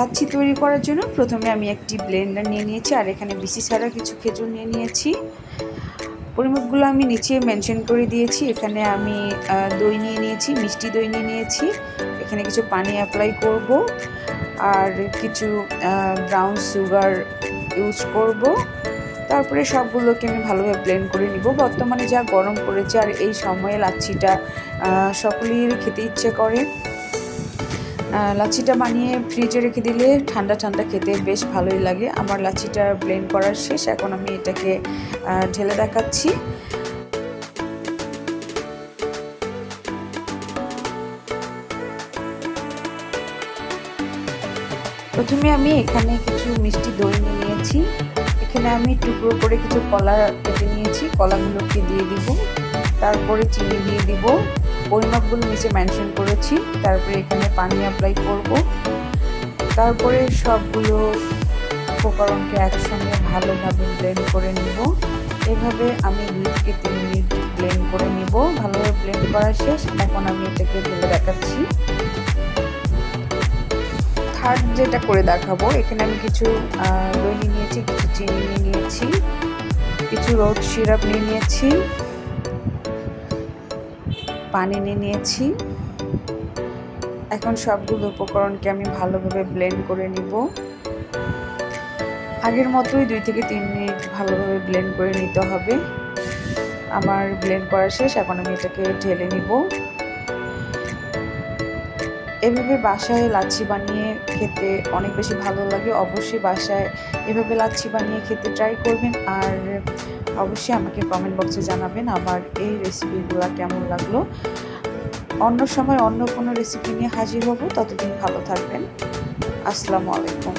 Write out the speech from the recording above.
লাচ্ছি তৈরি করার জন্য প্রথমে আমি একটি ব্লেন্ডার নিয়ে নিয়েছি, আর এখানে বিসি ছাড়া কিছু খেজুর নিয়ে নিয়েছি। পরিমাপগুলো আমি নিচে মেনশন করে দিয়েছি। এখানে আমি দই নিয়ে নিয়েছি, মিষ্টি দই নিয়ে নিয়েছি। এখানে কিছু পানি অ্যাপ্লাই করব, আর কিছু ব্রাউন সুগার ইউজ করব। তারপরে সবগুলোকে আমি ভালোভাবে ব্লেন্ড করে নিব। বর্তমানে যা গরম পড়েছে, আর এই সময়ে লাচ্ছিটা সকলের খেতে ইচ্ছে করে। লাচ্ছিটা বানিয়ে ফ্রিজে রেখে দিলে ঠান্ডা ঠান্ডা খেতে বেশ ভালোই লাগে। আমার লাচ্ছিটা ব্লেন্ড করার শেষ, এখন আমি এটাকে ঢেলে দেখাচ্ছি। প্রথমে আমি এখানে কিছু মিষ্টি দই নিয়েছি। এখানে আমি টুকরো করে কিছু কলা কেটে নিয়েছি। কলাগুলোকে দিয়ে দিব। তারপরে চিনি দিয়ে দিব। পরিমাপগুলো নিচে মেনশন করেছি, তারপরে এখানে পানি অ্যাপ্লাই করব। তারপরে সবগুলো উপকরণকে একসঙ্গে ভালোভাবে ব্লেন্ড করে নিব। এভাবে আমি দুই থেকে তিন মিনিট ব্লেন্ড করে নিব। ভালোভাবে ব্লেন্ড করা শেষ, এখন আমি এটাকে ঢেলে দেখাচ্ছি। থার্ড যেটা করে দেখাবো, এখানে আমি কিছু দই নিয়েছি, কিছু চিনি নিয়ে নিয়েছি, কিছু রোদ সিরাপ নিয়ে নিয়েছি। পানি নিয়ে নিয়েছি। এখন সবগুলো উপকরণকে আমি ভালোভাবে ব্লেন্ড করে নিব। আগের মতোই দুই থেকে তিন মিনিট ভালোভাবে ব্লেন্ড করে নিতে হবে। আমার ব্লেন্ড করা শেষ, এখন আমি এটাকে ঢেলে নিব। এভাবে বাসায় লাচ্ছি বানিয়ে খেতে অনেক বেশি ভালো লাগে। অবশ্যই বাসায় এভাবে লাচ্ছি বানিয়ে খেতে ট্রাই করবেন আর অবশ্যই আমাকে কমেন্ট বক্সে জানাবেন আমার এই রেসিপিগুলো কেমন লাগল। অন্য সময় অন্য কোনো রেসিপি নিয়ে হাজির হব, ততদিন ভালো থাকবেন। আসসালামু আলাইকুম।